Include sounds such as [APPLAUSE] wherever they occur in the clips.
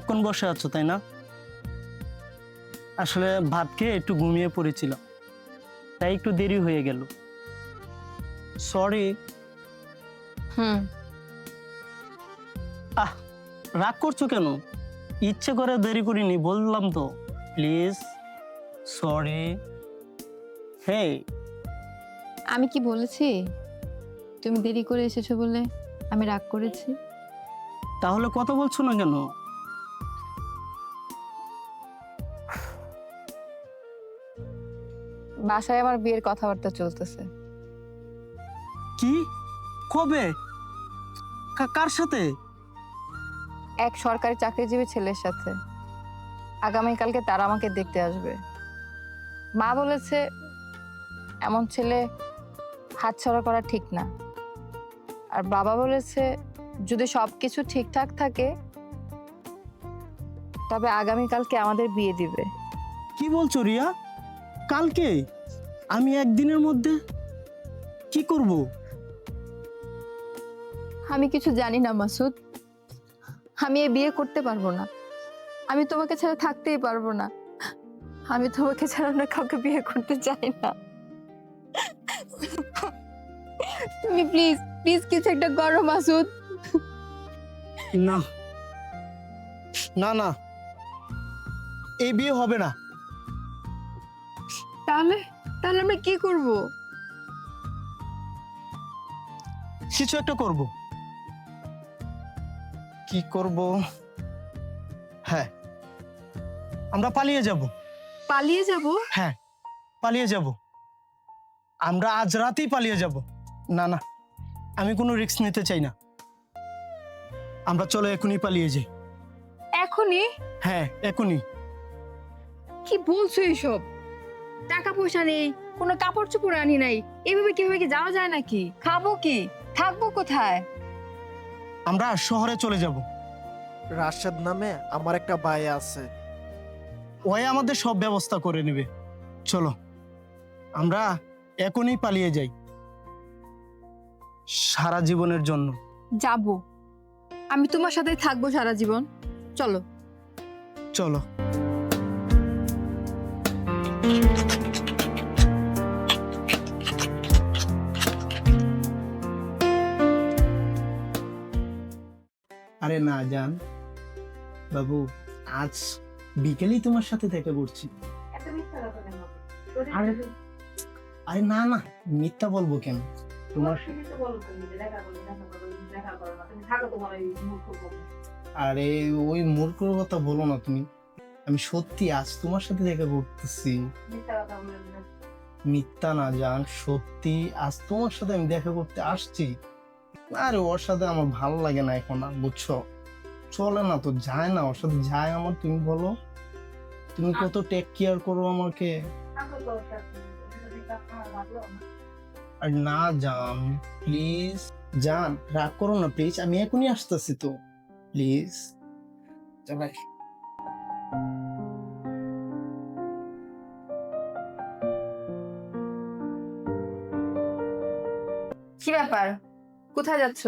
অনেকক্ষণ বসে আছো তাই না? আসলে ভাত খেয়ে একটু ঘুমিয়ে পড়েছিলাম তাই একটু দেরি হয়ে গেল। সরি হুম। আহ রাগ করছ কেন? ইচ্ছে করে দেরি করিনি বললাম তো। প্লিজ সরি হে আমি কি বলেছি? তুমি দেরি করে এসেছ বলে আমি রাগ করেছি? তাহলে কথা বলছো না কেন? বাসায় আমার বিয়ের কথাবার্তা চলতেছে। কি? কবে? কা- কার সাথে? এক সরকারি চাকরিজীবী ছেলের সাথে। আগামীকালকে তারা আমাকে দেখতে আসবে। মা বলেছে এমন ছেলে হাতছাড়া করা ঠিক না। আর বাবা বলেছে যদি সব কিছু ঠিকঠাক থাকে তবে আগামীকালকে আমাদের বিয়ে দিবে। কি বলছো রিয়া? কালকে? আমি একদিনের মধ্যে কি করব? আমি কিছু জানি না মাসুদ। আমি এই বিয়ে করতে পারব না। আমি তোমাকে ছাড়া থাকতেই পারব না। আমি তোমাকে ছাড়া অন্য কাউকে বিয়ে করতে চাই না। তুমি প্লিজ প্লিজ কিছু একটা করো মাসুদ। না। না না। এই বিয়ে হবে না। তাহলে তাহলে আমরা কি করব? কিছু একটা করব। কি করব? হ্যাঁ। আমরা পালিয়ে যাব। পালিয়ে যাব? হ্যাঁ পালিয়ে যাব। আমরা আজ রাতেই পালিয়ে যাব। না না আমি কোনো রিস্ক নিতে চাই না। আমরা চলো এখনই পালিয়ে যাই। এখনই? হ্যাঁ এখনই। কি বলছো এইসব টাকা পয়সা নেই কোনো কাপড় চোপড় আনি নাই এভাবে কীভাবে কি যাওয়া যায় নাকি? খাব কি? থাকব কোথায়? আমরা শহরে চলে যাব। রাশেদ নামে আমার একটা ভাই আছে। ওই আমাদের সব ব্যবস্থা করে নেবে। চলো আমরা এখনই পালিয়ে যাই। সারা জীবনের জন্য। যাব। আমি তোমার সাথে থাকব সারা জীবন। চলো। চলো। আরে না জান। বাবু আজ বিকেলেই তোমার সাথে দেখা করছি। আরে আরে না না মিথ্যা বলব কেন? তোমার আরে ওই মূর্খর কথা বলো না তুমি। আমি সত্যি আজ তোমার সাথে দেখা করতেছি। মিথ্যা না জান সত্যি আজ তোমার সাথে আমি দেখা করতে আসছি। আরে ওর সাথে আমার ভালো লাগে না এখন, আর বুঝছ? চলে না তো, যায় না, ওর সাথে যায় আমার, তুমি বলো। তুমি কত টেক কেয়ার করো আমাকে। আর না জান প্লিজ জান, রাগ করো না প্লিজ আমি এখনই আসতেছি তো। প্লিজ চালাই কি ব্যাপার? কোথায় যাচ্ছ?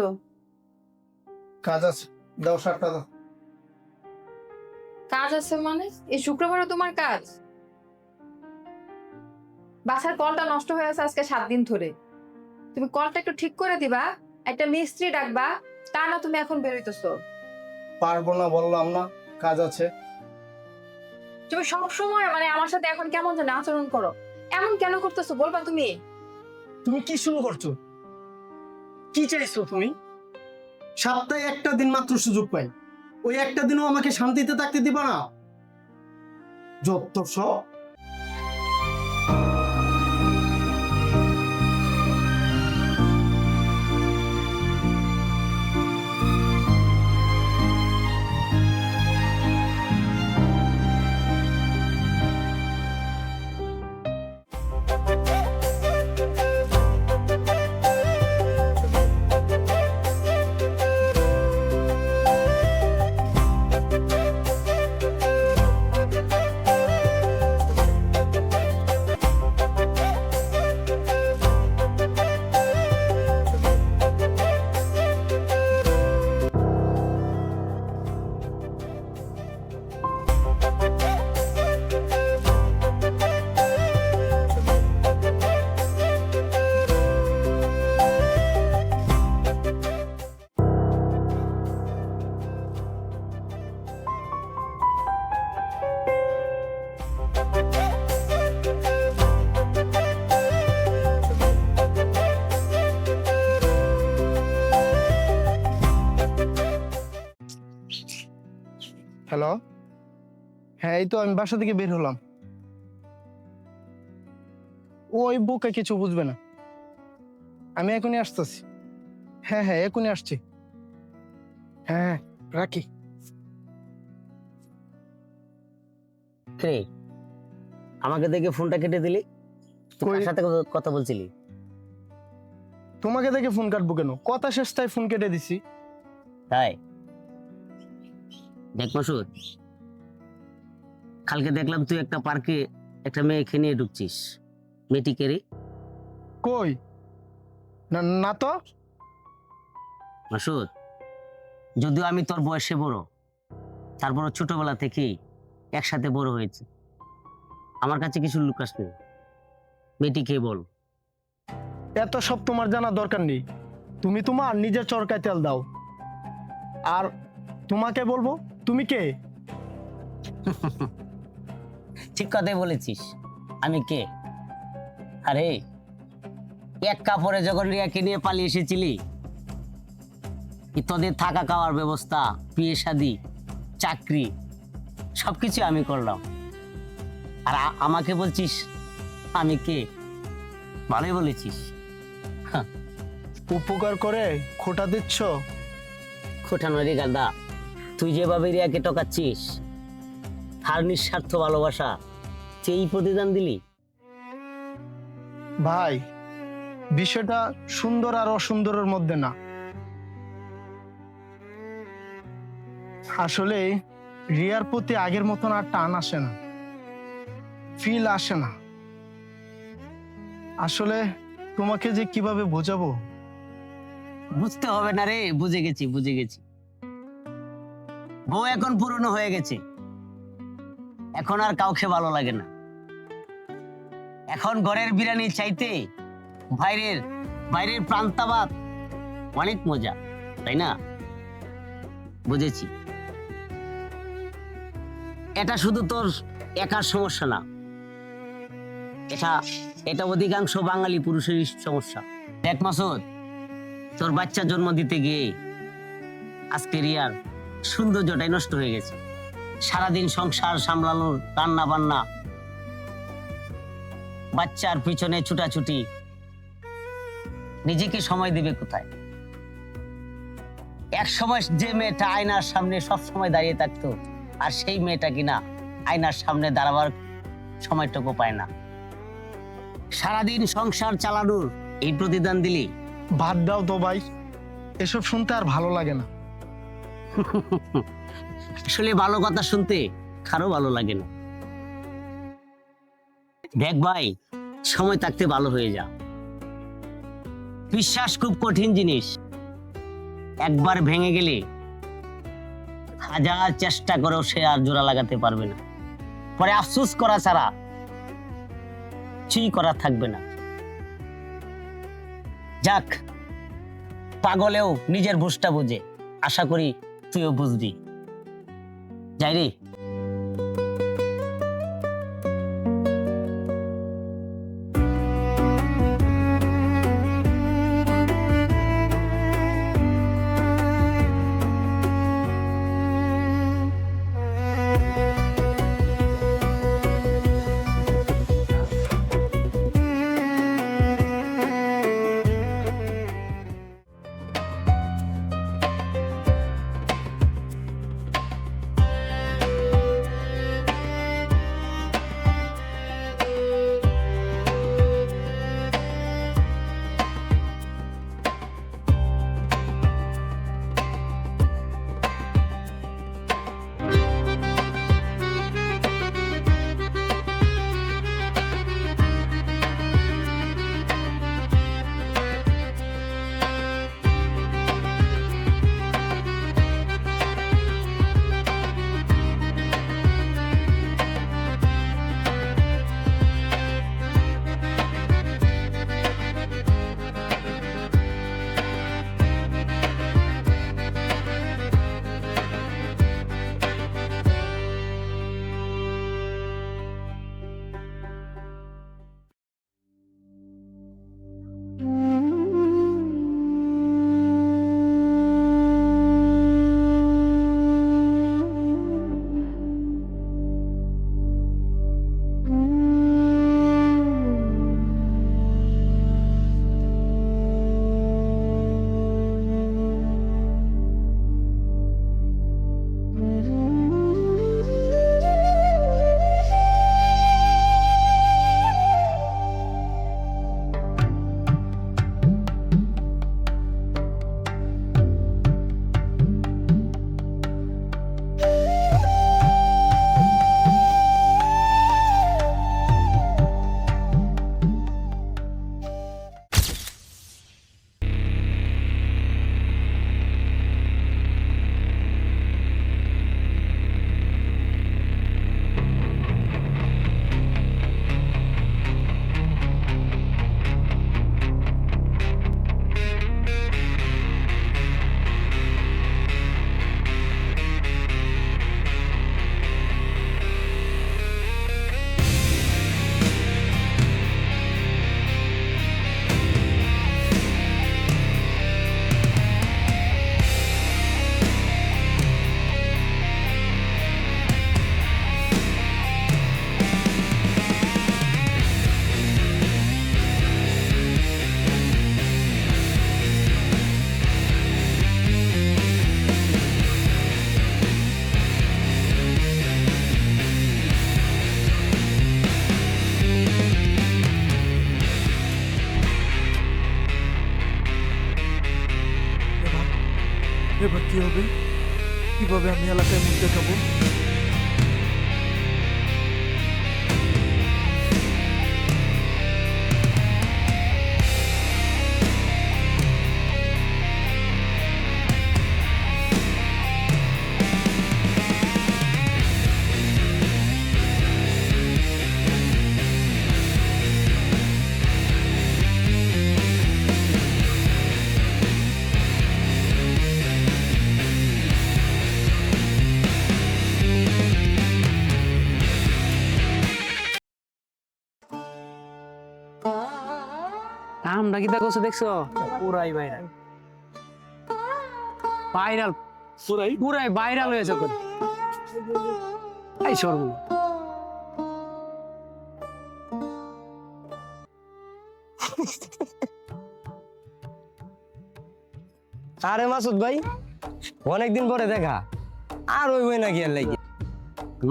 কাজ আছে। দাও শার্টটা দাও। কাজ আছে মানে? এই শুক্রবারে তোমার কাজ? বাসার কলটা নষ্ট হয়ে আছে আজকে সাত দিন ধরে। তুমি কলটা একটু ঠিক করে দিবা একটা মিস্ত্রি ডাকবা তা না তুমি এখন বেরোইতেছো। পারব না বললাম না কাজ আছে। তুমি সব সময় মানে আমার সাথে এখন কেমন যেন আচরণ করো। এমন কেন করতেছো বলবা তুমি? তুমি কি শুরু করছ? কি চাইছো তুমি? সপ্তাহে একটা দিন মাত্র সুযোগ পাই। ওই একটা দিনও আমাকে শান্তিতে থাকতে দিবা না। যত সব এই তো আমি বাসা থেকে বের হলাম। ওই বোকা কিছু বুঝবে না। আমি এখনই আসতেছি। হ্যাঁ হ্যাঁ এখনই আসছি। হ্যাঁ হ্যাঁ, রাখি। রে আমাকে দেখে ফোনটা কেটে দিলি? তুই কার সাথে কথা- বলছিলি? তোমাকে দেখে ফোন কাটবো কেন? কথা শেষটায় ফোন কেটে দিছি। তাই? দেখ মাসুদ কালকে দেখলাম তুই একটা পার্কে একটা মেয়েকে নিয়ে ঢুকছিস। মেয়েটিকে রে? কই? না না তো? মাসুদ যদিও আমি তোর বয়সে বড় তারপর ছোটবেলা থেকেই একসাথে বড় হয়েছে। আমার কাছে কিছু লুকাস নেই। মেয়েটিকে বল? এত সব তোমার জানা দরকার নেই। তুমি তোমার নিজের চরকায় তেল দাও। আর তোমাকে বলব তুমি কে? [LAUGHS] ঠিক কথাই বলেছিস। আমি কে? আরে এক কাপড়ে যখন রিয়াকে নিয়ে পালিয়ে এসেছিলি তোদের থাকা খাওয়ার ব্যবস্থা বিয়ে শাদি চাকরি সবকিছু আমি করলাম। আর আমাকে বলছিস আমি কে? ভালোই বলেছিস। উপকার করে খোটা দিচ্ছ? খোটানো রে গাদা তুই যেভাবে রিয়াকে টকাচ্ছিস তার নিঃস্বার্থ ভালোবাসা সেই প্রতিদান দিলি? ভাই বিষয়টা সুন্দর আর অসুন্দরের মধ্যে না। আসলে রিয়ার প্রতি আগের মতন আর টান আসে না। ফিল আসে না। আসলে তোমাকে যে কীভাবে বোঝাবো? বুঝতে হবে না রে বুঝে গেছি বুঝে গেছি। বউ এখন পুরনো হয়ে গেছে। এখন আর কাউকে ভালো লাগে না। এখন ঘরের বিরিয়ানি চাইতে বাইরের বাইরের প্রান্তাবাদ অনেক মজা, তাই না? বুঝেছি। এটা শুধু তোর একার সমস্যা না। এটা এটা অধিকাংশ বাঙালি পুরুষের সমস্যা। দেখ মাসুদ, তোর বাচ্চা জন্ম দিতে গিয়ে আজকে রিয়ার সৌন্দর্যটাই নষ্ট হয়ে গেছে। সারাদিন সংসার সামলানোর রান্না বান্না বাচ্চার পিছনে ছুটাছুটি। নিজেকে সময় দেবে কোথায়? এক সময় যে মেয়েটা আয়নার সামনে সব সময় দাঁড়িয়ে থাকতো আর সেই মেয়েটা কিনা আয়নার সামনে দাঁড়াবার সময়টুকু পায় না। সারাদিন সংসার চালানোর এই প্রতিদান দিলি বাদ দাও তো ভাই এসব শুনতে আর ভালো লাগে না। [LAUGHS] আসলে ভালো কথা শুনতে কারও ভালো লাগে না। দেখ ভাই, সময় থাকতে ভালো হয়ে যা। বিশ্বাস খুব কঠিন জিনিস। একবার ভেঙে গেলে হাজার চেষ্টা করেও সে আর জোড়া লাগাতে পারবে না। পরে আফসোস করা ছাড়া কিছুই করা থাকবে না। যাক, পাগলেও নিজের ভুষটা বুঝে। আশা করি তুইও বুঝবি। যাই আমরা কি দেখছ দেখছ? পুরাই ভাইরাল ভাইরাল পুরাই? পুরাই ভাইরাল হয়েছে কোন এই সর্ব। আরে মাসুদ ভাই অনেকদিন পরে দেখা। আর ওই বই নাকি আর লাগি।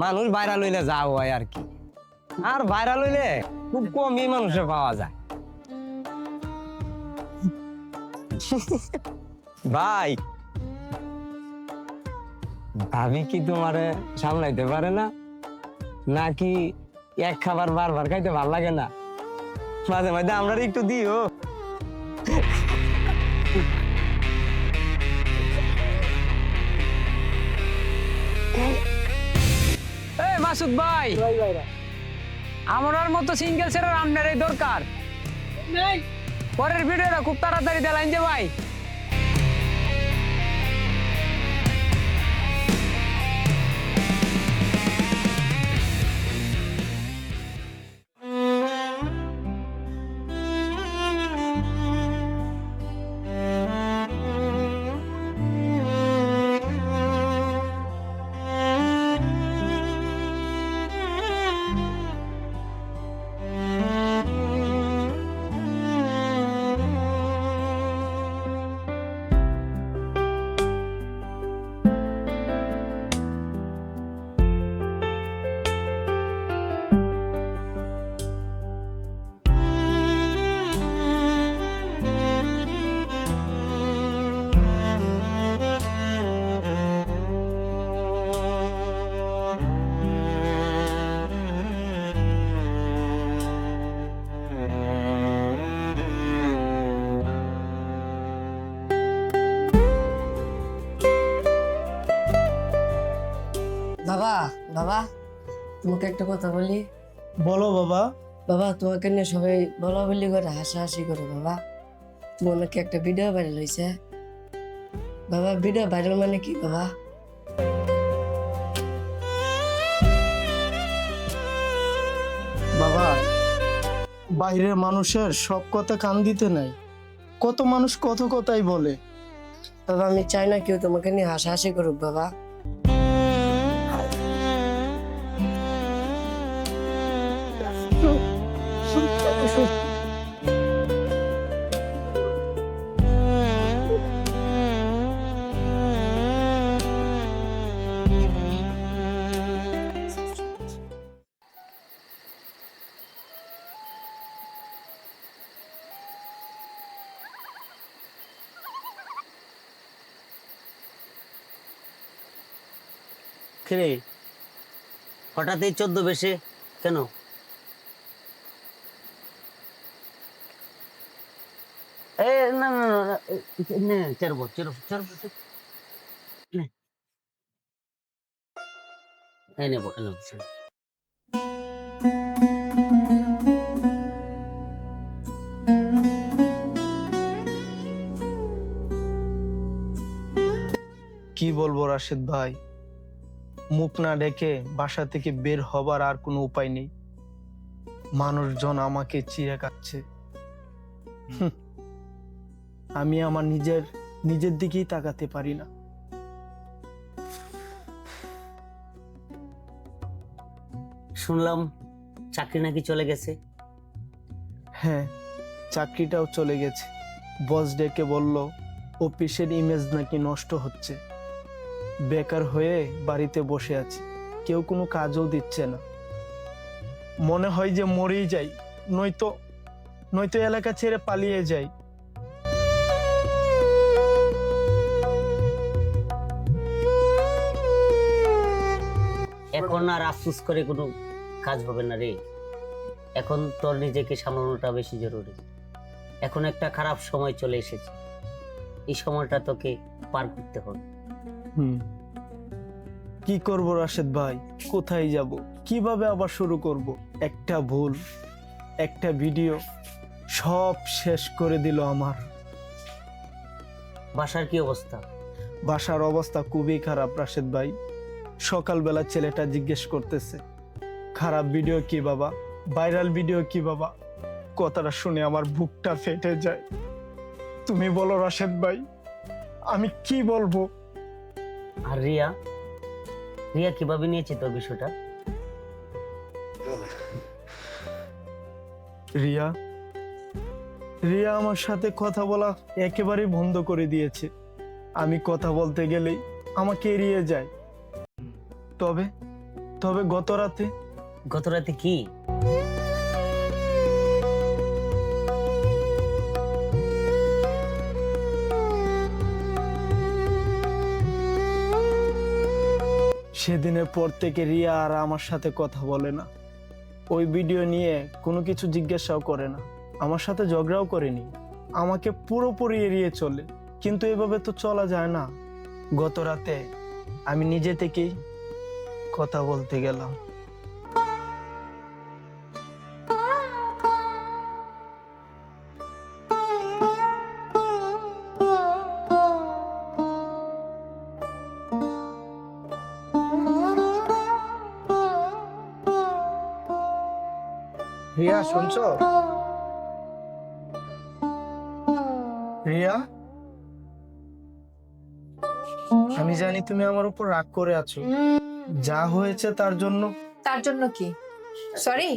মানুষ ভাইরাল হইলে যা হয় আর কি। আর ভাইরাল হইলে খুব কমই মানুষের পাওয়া যায়। ভাই। ভাবি কি তোমারে সামলাইতে পারে না? নাকি এক খাবার বারবার খাইতে ভালো লাগে না? মাঝে মাঝে আমরা একটু দিও। এই মাসুদ ভাই আমার মতো সিঙ্গেল সেরার আপনারই দরকার। পরের ভিডিওটা খুব তাড়াতাড়ি দেলাইন যে ভাই। তোমাকে একটা কথা বলি? বলো বাবা। বাবা তোমাকে নিয়ে সবাই বলা বলি করে হাসাহাসি করে বাবা। তোমার নাকি একটা ভিডিও ভাইরাল হয়েছে বাবা ভিডিও ভাইরাল মানে কি বাবা? বাবা বাইরের মানুষের সব কথা কান দিতে নাই। কত মানুষ কত কথাই বলে। বাবা আমি চাই না কেউ তোমাকে নিয়ে হাসাহাসি করুক বাবা। কিরে হঠাৎ এই চোদ্দ বেশে কেন? না না কি বলব রাশেদ ভাই? মুখ না ডেকে বাসা থেকে বের হবার আর কোনো উপায় নেই। মানুষজন আমাকে চিড়ে কাটছে। আমি আমার নিজের নিজের দিকেই তাকাতে পারি না। শুনলাম চাকরি নাকি চলে গেছে। হ্যাঁ চাকরিটাও চলে গেছে। বস ডেকে বলল অফিসের ইমেজ নাকি নষ্ট হচ্ছে। বেকার হয়ে বাড়িতে বসে আছি। কেউ কোনো কাজও দিচ্ছে না। মনে হয় যে মরেই যাই, নয়তো নয়তো এলাকা ছেড়ে পালিয়ে যাই। এখন আর আফসুস করে কোনো কাজ হবে না রে। এখন তোর নিজেকে সামলানোটা বেশি জরুরি। এখন একটা খারাপ সময় চলে এসেছে। এই সময়টা তোকে পার করতে হবে। হুম। কি করব রাশেদ ভাই? কোথায় যাব? কীভাবে আবার শুরু করব? একটা ভুল একটা ভিডিও সব শেষ করে দিল আমার। বাসার কি অবস্থা? বাসার অবস্থা খুবই খারাপ রাশেদ ভাই। সকালবেলা ছেলেটা জিজ্ঞেস করতেছে খারাপ ভিডিও কি বাবা? ভাইরাল ভিডিও কি বাবা? কথাটা শুনে আমার বুকটা ফেটে যায়। তুমি বলো রাশেদ ভাই আমি কি বলব? আর রিয়া? রিয়া কীভাবে নিয়েছে তোর বিষয়টা? রিয়া? রিয়া আমার সাথে কথা বলা একেবারেই বন্ধ করে দিয়েছে। আমি কথা বলতে গেলেই আমাকে এড়িয়ে যায়। তবে তবে গত রাতে গত রাতে কি? সেদিনের পর থেকে রিয়া আর আমার সাথে কথা বলে না। ওই ভিডিও নিয়ে কোনো কিছু জিজ্ঞাসাও করে না। আমার সাথে ঝগড়াও করেনি। আমাকে পুরোপুরি এড়িয়ে চলে। কিন্তু এভাবে তো চলা যায় না। গত রাতে আমি নিজে থেকেই কথা বলতে গেলাম। রিয়া, শুনছো? রিয়া? আমি জানি তুমি আমার উপর রাগ করে আছো। যা হয়েছে তার জন্য। তার জন্য কি? সরি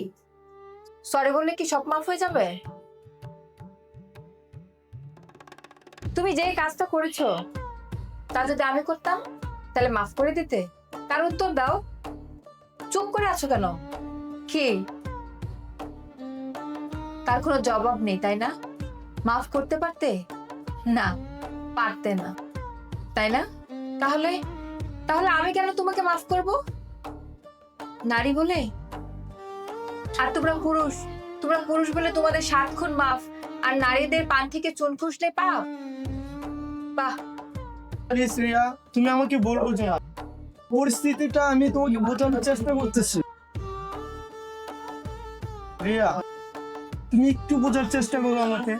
সরি বললে কি সব মাফ হয়ে যাবে? তুমি যে কাজটা করেছ, তা যদি আমি করতাম, তাহলে মাফ করে দিতে। তার উত্তর দাও। চুপ করে আছো কেন? কি? তার কোনো জবাব নেই, তাই না? মাফ করতে পারতে? না পারতে না। তাই না? তাহলে তাহলে আমি কেন তোমাকে মাফ করব? নারী বলে? আর তোমরা পুরুষ তোমরা পুরুষ বলে তোমাদের সাত খুন মাফ, আর নারীদের পান থেকে চুন খুশলে পাও? বাহ। প্লিজ রিয়া তুমি আমাকে বলব যে পরিস্থিতিটা আমি তোমাকে বোঝানোর চেষ্টা করতেছি। রিয়া তুমি একটু বোঝার চেষ্টা করো আমাকে।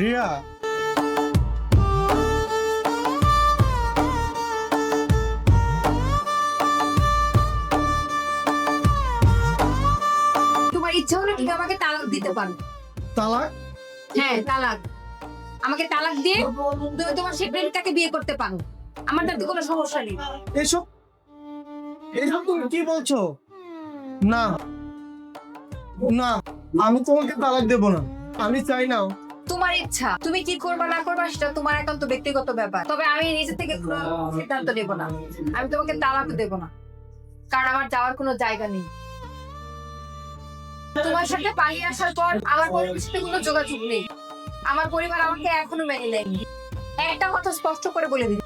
রিয়া। তোমার ইচ্ছা হলে তুমি আমাকে তালাক দিতে পারো। তালাক? হ্যাঁ তালাক। আমাকে তালাক দিয়ে তুমি তোমার সেই প্রেমিকাকে বিয়ে করতে পারো। আমার তাতে কোনো সমস্যা নেই। এসব এসব তুমি কি বলছো? না। না আমি তোমাকে তালাক দেব না। আমি চাই না। তোমার ইচ্ছা। তুমি কি করবা না করবা সেটা তোমার একান্ত ব্যক্তিগত ব্যাপার। তবে আমি নিজে থেকে কোনো সিদ্ধান্ত নেব না। আমি তোমাকে তালাক দেব না। কারণ আমার যাওয়ার কোনো জায়গা নেই। তোমার সাথে পালিয়ে আসার পর আমার পরিবারের সাথে কোনো যোগাযোগ নেই। আমার পরিবার আমাকে এখনও মেনে নেয়নি। একটা কথা স্পষ্ট করে বলে দিই।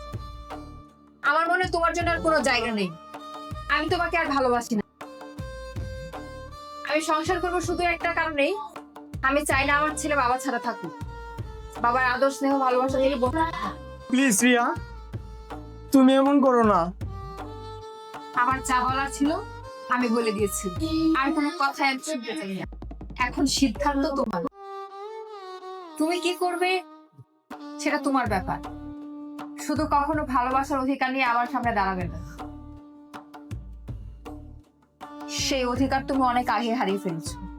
আমার মনে তোমার জন্য আর কোনো জায়গা নেই। আমি তোমাকে আর ভালোবাসি না। আমি সংসার করব শুধু একটা কারণেই। আমি চাই না আমার ছেলে বাবা ছাড়া থাকুক। বাবার আদর স্নেহ ভালোবাসা থেকে প্লিজ রিয়া তুমি এমন করো না। আমার যা বলার ছিল আমি বলে দিয়েছি। আমি কোনো আমি শুনতে চাই না। এখন সিদ্ধান্ত তোমার। তুমি কি করবে সেটা তোমার ব্যাপার। শুধু কখনো ভালোবাসার অধিকার নিয়ে আমার সামনে দাঁড়াবে না। সেই অধিকার তুমি অনেক আগে হারিয়ে ফেলছো।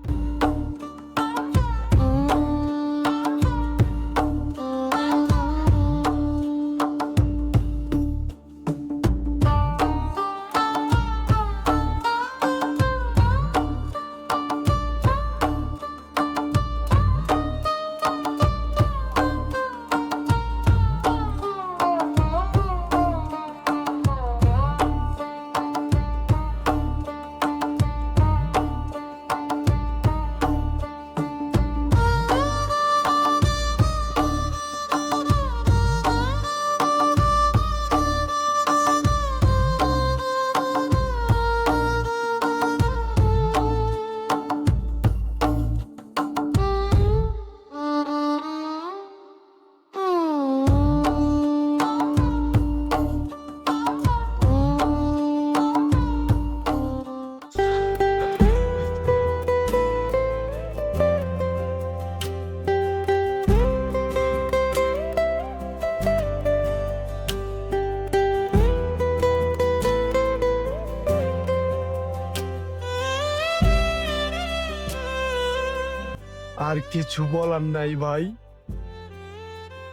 কিছু বলার নাই ভাই।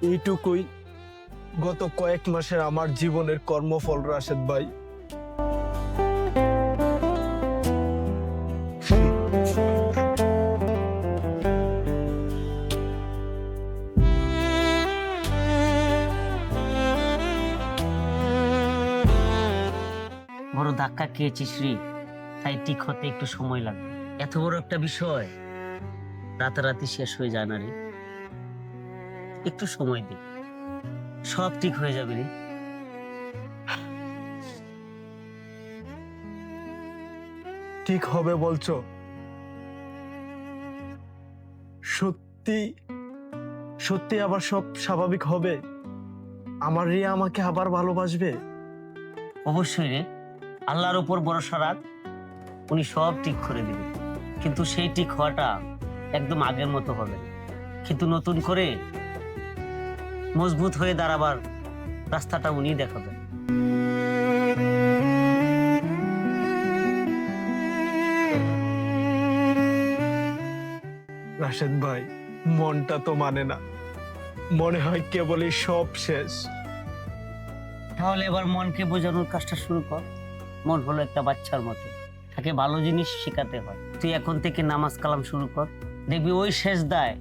এইটুকুই গত কয়েক মাসের আমার জীবনের কর্মফল, রাশেদ ভাই। বড় ধাক্কা খেয়েছিস রে, তাই ঠিক হতে একটু সময় লাগবে। এত বড় একটা বিষয়। রাতারাতি শেষ হয়ে যায় না রে। একটু সময় দে। সব ঠিক হয়ে যাবে রে। ঠিক হবে বলছো? সত্যি সত্যি আবার সব স্বাভাবিক হবে? আমার রিয়া আমাকে আবার ভালোবাসবে? অবশ্যই রে। আল্লাহর উপর ভরসা রাখ। উনি সব ঠিক করে দিবেন কিন্তু সেই ঠিক হওয়াটা একদম আগের মতো হবে। কিন্তু নতুন করে মজবুত হয়ে দাঁড়াবার রাস্তাটা উনি দেখাবেন। রাশেদ ভাই মনটা তো মানে না। মনে হয় কেবলই সব শেষ। তাহলে এবার মনকে বোঝানোর কাজটা শুরু কর। মন হলো একটা বাচ্চার মতো। তাকে ভালো জিনিস শেখাতে হয়। তুই এখন থেকে নামাজ কালাম শুরু কর। দেখবি ওই শেষ দায়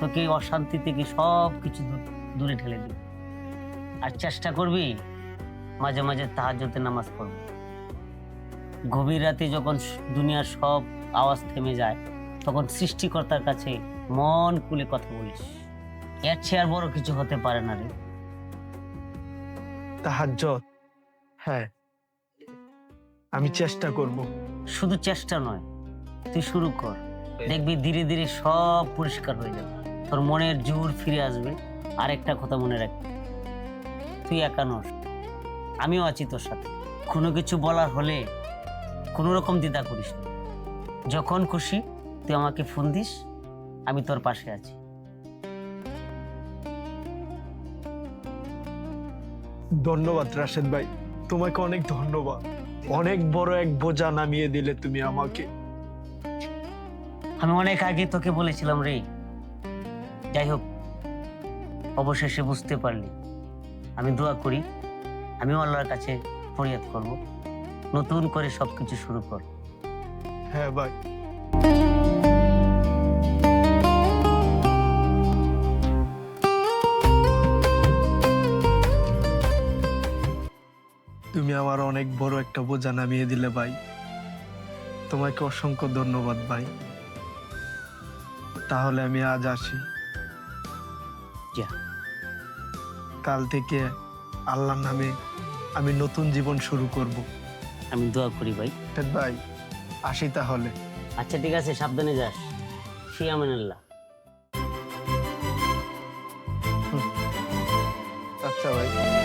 তোকে অশান্তি থেকে সব কিছু দূরে ঠেলে দিবে। আর চেষ্টা করবি মাঝে মাঝে তাহাজ্জতে নামাজ পড়বি। গভীর রাতে যখন দুনিয়ার সব আওয়াজ থেমে যায় তখন সৃষ্টিকর্তার কাছে মন খুলে কথা বলিস। এর চেয়ে আর বড় কিছু হতে পারে না রে। তাহাজ্জত হ্যাঁ। আমি চেষ্টা করব। শুধু চেষ্টা নয় তুই শুরু কর। দেখবি ধীরে ধীরে সব পরিষ্কার হয়ে যাবে। তোর মনের জোর ফিরে আসবে। আর একটা কথা মনে রাখবি তুই একা নস। আমিও আছি তোর সাথে। কোনো কিছু বলার হলে কোনো রকম দ্বিধা করিস না। যখন খুশি তুই আমাকে ফোন দিস, আমি তোর পাশে আছি। ধন্যবাদ রাশেদ ভাই, তোমাকে অনেক ধন্যবাদ। অনেক বড় এক বোঝা নামিয়ে দিলে তুমি আমাকে। আমি অনেক আগে তোকে বলেছিলাম রে। যাই হোক, অবশেষে বুঝতে পারলি। আমি দোয়া করি, আমি আল্লাহর কাছে ফরিয়াদ করব। নতুন করে সবকিছু শুরু কর। হ্যাঁ ভাই তুমি আমার অনেক বড় একটা বোঝা নামিয়ে দিলে, ভাই। তোমাকে অসংখ্য ধন্যবাদ, ভাই। তাহলে আমি আজ আসি। যা। কাল থেকে আল্লাহর নামে আমি নতুন জীবন শুরু করব। আমি দোয়া করি ভাই। ভাই আসি তাহলে। আচ্ছা ঠিক আছে সাবধানে যাস। ফিয়ামানাল্লাহ আচ্ছা ভাই।